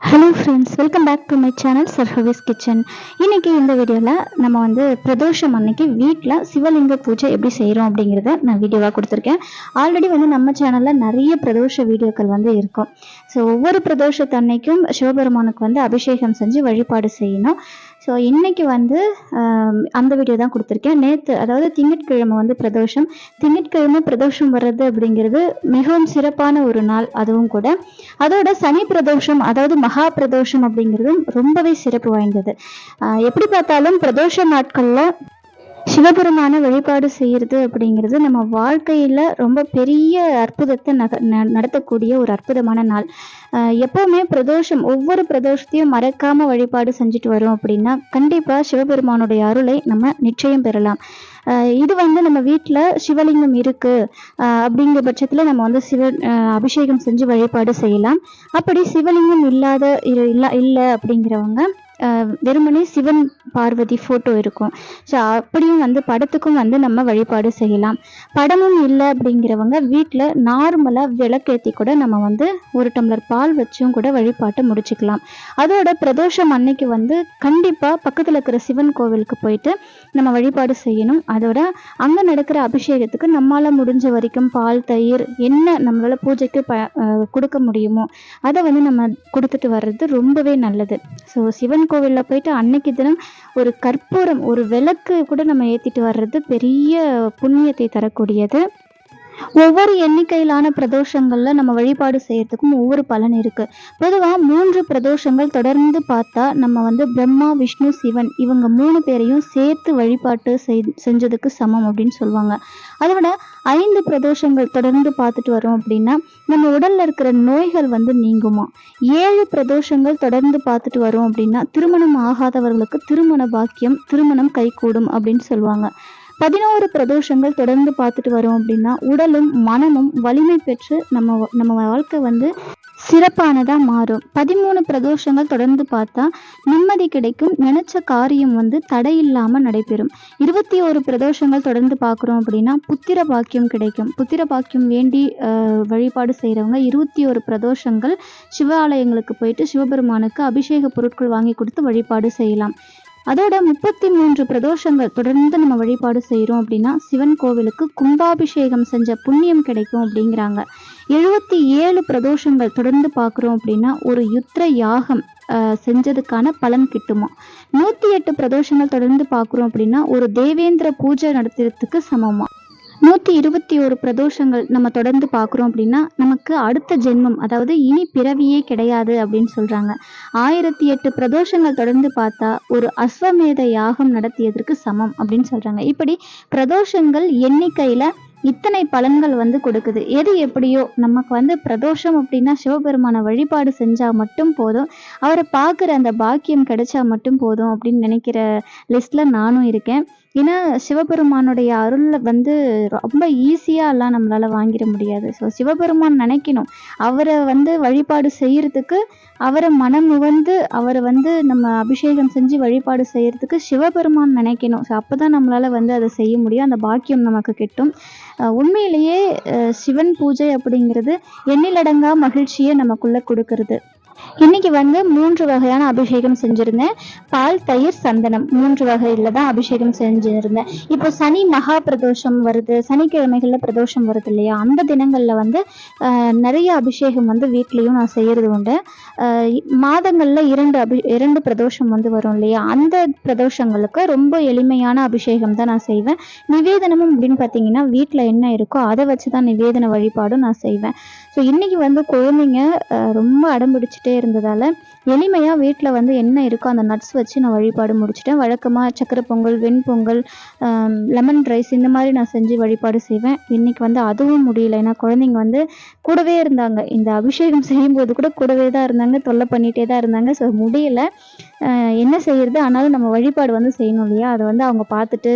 Hello friends welcome back to my channel Sarhavis kitchen இன்னைக்கு இந்த வீடியோவில் நம்ம வந்து பிரதோஷம் அன்னைக்கு வீட்டில் சிவலிங்க பூஜை எப்படி செய்கிறோம் அப்படிங்கிறத நான் வீடியோவாக கொடுத்துருக்கேன். ஆல்ரெடி வந்து நம்ம சேனலில் நிறைய பிரதோஷ வீடியோக்கள் வந்து இருக்கும். ஸோ ஒவ்வொரு பிரதோஷத்தன்னைக்கும் சிவபெருமானுக்கு வந்து அபிஷேகம் செஞ்சு வழிபாடு செய்யணும். ஸோ இன்னைக்கு வந்து அந்த வீடியோ தான் கொடுத்துருக்கேன். நேற்று அதாவது திங்கட்கிழமை வந்து பிரதோஷம். திங்கட்கிழமை பிரதோஷம் வர்றது அப்படிங்கிறது மிகவும் சிறப்பான ஒரு நாள் அதுவும் கூட. அதோட சனி பிரதோஷம் அதாவது மகா பிரதோஷம் அப்படிங்கிறதும் ரொம்பவே சிறப்பு வாய்ந்தது. எப்படி பார்த்தாலும் பிரதோஷ நாட்களில் சிவபெருமான வழிபாடு செய்கிறது அப்படிங்கிறது நம்ம வாழ்க்கையில் ரொம்ப பெரிய அற்புதத்தை நக ந- நடத்தக்கூடிய ஒரு அற்புதமான நாள். எப்போவுமே எப்பவுமே பிரதோஷம் ஒவ்வொரு பிரதோஷத்தையும் மறக்காமல் வழிபாடு செஞ்சுட்டு வரோம் அப்படின்னா கண்டிப்பாக சிவபெருமானுடைய அருளை நம்ம நிச்சயம் பெறலாம். இது வந்து நம்ம வீட்டில் சிவலிங்கம் இருக்கு. அப்படிங்கிற பட்சத்தில் நம்ம வந்து சிவ அபிஷேகம் செஞ்சு வழிபாடு செய்யலாம். அப்படி சிவலிங்கம் இல்லாத இரு- இல்லை அப்படிங்கிறவங்க வெறுமனே சிவன் பார்வதி ஃபோட்டோ இருக்கும். ஸோ அப்படியும் வந்து படத்துக்கும் வந்து நம்ம வழிபாடு செய்யலாம். படமும் இல்லை அப்படிங்கிறவங்க வீட்டில் நார்மலாக விளக்கேற்றி கூட நம்ம வந்து ஒரு டம்ளர் பால் வச்சும் கூட வழிபாட்டை முடிச்சுக்கலாம். அதோட பிரதோஷம் அன்னைக்கு வந்து கண்டிப்பாக பக்கத்தில் இருக்கிற சிவன் கோவிலுக்கு போயிட்டு நம்ம வழிபாடு செய்யணும். அதோட அங்கே நடக்கிற அபிஷேகத்துக்கு நம்மளால் முடிஞ்ச வரைக்கும் பால் தயிர் என்ன நம்மளால் பூஜைக்கு ப கொடுக்க முடியுமோ அதை வந்து நம்ம கொடுத்துட்டு வர்றது ரொம்பவே நல்லது. ஸோ சிவன் கோவிலில் போயிட்டு அன்னைக்கு தினம் ஒரு கற்பூரம் ஒரு விளக்கு கூட நம்ம ஏற்றிட்டு வர்றது பெரிய புண்ணியத்தை தரக்கூடியது. ஒவ்வொரு எண்ணிக்கையிலான பிரதோஷங்கள்ல நம்ம வழிபாடு செய்யறதுக்கும் ஒவ்வொரு பலன் இருக்கு. பொதுவா மூன்று பிரதோஷங்கள் தொடர்ந்து பார்த்தா நம்ம வந்து பிரம்மா விஷ்ணு சிவன் இவங்க மூணு பேரையும் சேர்த்து வழிபாட்டு செய்- செஞ்சதுக்கு சமம் அப்படின்னு சொல்லுவாங்க. அதை விட ஐந்து பிரதோஷங்கள் தொடர்ந்து பார்த்துட்டு வரோம் அப்படின்னா நம்ம உடல்ல இருக்கிற நோய்கள் வந்து நீங்குமா? ஏழு பிரதோஷங்கள் தொடர்ந்து பார்த்துட்டு வரோம் அப்படின்னா திருமணம் ஆகாதவர்களுக்கு திருமண பாக்கியம் திருமணம் கைகூடும் அப்படின்னு சொல்லுவாங்க. பதினோரு பிரதோஷங்கள் தொடர்ந்து பார்த்துட்டு வரோம் அப்படின்னா உடலும் மனமும் வலிமை பெற்று நம்ம நம்ம வாழ்க்கை வந்து சிறப்பானதாக மாறும். பதிமூணு பிரதோஷங்கள் தொடர்ந்து பார்த்தா நிம்மதி கிடைக்கும் நினைச்ச காரியம் வந்து தடையில்லாமல் நடைபெறும். இருபத்தி ஒரு பிரதோஷங்கள் தொடர்ந்து பார்க்குறோம் அப்படின்னா புத்திர பாக்கியம் கிடைக்கும். புத்திர பாக்கியம் வேண்டி வழிபாடு செய்கிறவங்க இருபத்தி ஒரு பிரதோஷங்கள் சிவாலயங்களுக்கு போயிட்டு சிவபெருமானுக்கு அபிஷேக பொருட்கள் வாங்கி கொடுத்து வழிபாடு செய்யலாம். அதோட முப்பத்தி மூன்று பிரதோஷங்கள் தொடர்ந்து நம்ம வழிபாடு செய்கிறோம் அப்படின்னா சிவன் கோவிலுக்கு கும்பாபிஷேகம் செஞ்ச புண்ணியம் கிடைக்கும் அப்படிங்கிறாங்க. எழுபத்தி ஏழு பிரதோஷங்கள் தொடர்ந்து பார்க்குறோம் அப்படின்னா ஒரு யுத்திர யாகம் செஞ்சதுக்கான பலன் கிட்டுமா. நூற்றி எட்டு பிரதோஷங்கள் தொடர்ந்து பார்க்குறோம் அப்படின்னா ஒரு தேவேந்திர பூஜை நடத்துறதுக்கு சமமா. நூற்றி இருபத்தி ஒரு பிரதோஷங்கள் நம்ம தொடர்ந்து பார்க்குறோம் அப்படின்னா நமக்கு அடுத்த ஜென்மம் அதாவது இனி பிறவியே கிடையாது அப்படின்னு சொல்கிறாங்க ஆயிரத்தி எட்டு பிரதோஷங்கள் தொடர்ந்து பார்த்தா ஒரு அஸ்வமேத யாகம் நடத்தியதற்கு சமம் அப்படின்னு சொல்கிறாங்க இப்படி பிரதோஷங்கள் எண்ணிக்கையில் இத்தனை பலன்கள் வந்து கொடுக்குது. எது எப்படியோ நமக்கு வந்து பிரதோஷம் அப்படின்னா சிவபெருமான வழிபாடு செஞ்சால் மட்டும் போதும். அவரை பார்க்குற அந்த பாக்கியம் கிடைச்சா மட்டும் போதும் அப்படின்னு நினைக்கிற லிஸ்ட்டில் நானும் இருக்கேன். ஏன்னா சிவபெருமானுடைய அருளில் வந்து ரொம்ப ஈஸியாலாம் நம்மளால் வாங்கிட முடியாது. ஸோ சிவபெருமான் நினைக்கணும். அவரை வந்து வழிபாடு செய்யறதுக்கு அவரை மனம் உகந்து அவரை வந்து நம்ம அபிஷேகம் செஞ்சு வழிபாடு செய்யறதுக்கு சிவபெருமான் நினைக்கணும். ஸோ அப்போ தான் நம்மளால் வந்து அதை செய்ய முடியும். அந்த பாக்கியம் நமக்கு கிட்டும். உண்மையிலேயே சிவன் பூஜை அப்படிங்கிறது எண்ணிலடங்கா மகிழ்ச்சியை நமக்குள்ளே கொடுக்கறது. இன்னைக்கு வந்து மூன்று வகையான அபிஷேகம் செஞ்சிருந்தேன். பால் தயிர் சந்தனம் மூன்று வகையில தான் அபிஷேகம் செஞ்சிருந்தேன். இப்போ சனி மகா பிரதோஷம் வருது. சனிக்கிழமைகளில் பிரதோஷம் வருது இல்லையா? அந்த தினங்களில் வந்து நிறைய அபிஷேகம் வந்து வீட்லேயும் நான் செய்யறது உண்டு. மாதங்களில் இரண்டு அபி இரண்டு பிரதோஷம் வந்து வரும் இல்லையா? அந்த பிரதோஷங்களுக்கு ரொம்ப எளிமையான அபிஷேகம் தான் நான் செய்வேன். நிவேதனமும் அப்படின்னு பார்த்தீங்கன்னா வீட்டில் என்ன இருக்கோ அதை வச்சு தான் நிவேதன வழிபாடும் நான் செய்வேன். ஸோ இன்றைக்கி வந்து குழந்தைங்க ரொம்ப அடம் பிடிச்சிட்டே எளிமையாக வீட்டில் வந்து என்ன இருக்கோ அந்த நட்ஸ் வச்சு நான் வழிபாடு முடிச்சிட்டேன். வழக்கமாக சக்கரை பொங்கல் வெண்பொங்கல் லெமன் ரைஸ் இந்த மாதிரி நான் செஞ்சு வழிபாடு செய்வேன். இன்றைக்கி வந்து அதுவும் முடியல. ஏன்னா குழந்தைங்க வந்து கூடவே இருந்தாங்க. இந்த அபிஷேகம் செய்யும்போது கூட கூடவே தான் இருந்தாங்க. தொல்லை பண்ணிகிட்டே தான் இருந்தாங்க. ஸோ முடியல. என்ன செய்கிறது ஆனாலும் நம்ம வழிபாடு வந்து செய்யணும் இல்லையா? அதை வந்து அவங்க பார்த்துட்டு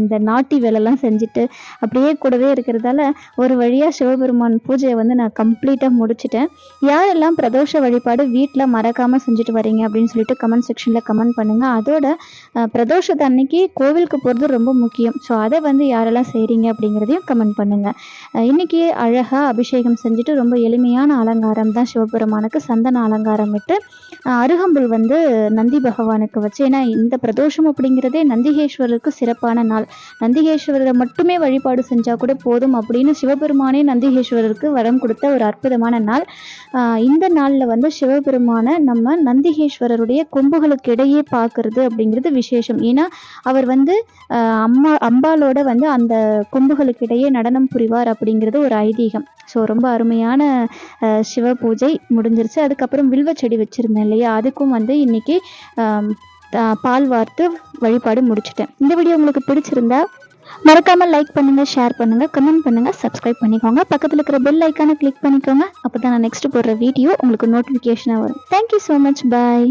இந்த நாட்டி வேலைலாம் செஞ்சுட்டு அப்படியே கூடவே இருக்கிறதால ஒரு வழியாக சிவபெருமான் பூஜையை வந்து நான் நான் கம்ப்ளீட்டாக முடிச்சிட்டேன். யாரெல்லாம் பிரதோஷ வழிபாடு வீட்டில் மறக்காமல் செஞ்சுட்டு வரீங்க அப்படின்னு சொல்லிட்டு கமெண்ட் செக்ஷனில் கமெண்ட் பண்ணுங்கள் அதோட பிரதோஷத்தை அன்னைக்கு கோவிலுக்கு போகிறது ரொம்ப முக்கியம். ஸோ அதை வந்து யாரெல்லாம் செய்கிறீங்க அப்படிங்கிறதையும் கமெண்ட் பண்ணுங்கள் இன்னைக்கு அழகாக அபிஷேகம் செஞ்சுட்டு ரொம்ப எளிமையான அலங்காரம் தான் சிவபெருமானுக்கு சந்தன அலங்காரம் விட்டு அருகம்புல் வந்து நந்தி பகவானுக்கு வச்சு ஏன்னா இந்த பிரதோஷம் அப்படிங்கிறதே நந்திகேஸ்வரருக்கு சிறப்பான நாள். நந்திகேஸ்வரரை மட்டுமே வழிபாடு செஞ்சால் கூட போதும் அப்படின்னு சிவபெருமானே நந்திகேஸ்வரருக்கு வரம் கொடுத்து ஒரு அற்புதமான நாள். இந்த நாளில் வந்து சிவபெருமானை நம்ம நந்திகேஸ்வரருடைய கொம்புகளுக்கு இடையே பார்க்கறது அப்படிங்கிறது விசேஷம். ஏன்னா அவர் வந்து அம்மா அம்பாலோட வந்து அந்த கொம்புகளுக்கு இடையே நடனம் புரிவார் அப்படிங்கிறது ஒரு ஐதீகம். ஸோ ரொம்ப அருமையான சிவ பூஜை முடிஞ்சிருச்சு. அதுக்கப்புறம் வில்வ செடி வச்சுருந்தேன் இல்லையா? அதுக்கும் வந்து இன்னைக்கு பால் வார்த்து வழிபாடு முடிச்சிட்டேன். இந்த வீடியோ உங்களுக்கு பிடிச்சிருந்தா மறக்காம லைக் பண்ணுங்க ஷேர் பண்ணுங்க கமெண்ட் பண்ணுங்க சப்ஸ்கிரைப் பண்ணிக்கோங்க. பக்கத்தில் இருக்கிற பெல் ஐக்கானை கிளிக் பண்ணிக்கோங்க. அப்போ தான் நான் நெக்ஸ்ட் போடுற வீடியோ உங்களுக்கு நோட்டிஃபிகேஷனாக வரும். Thank you so much bye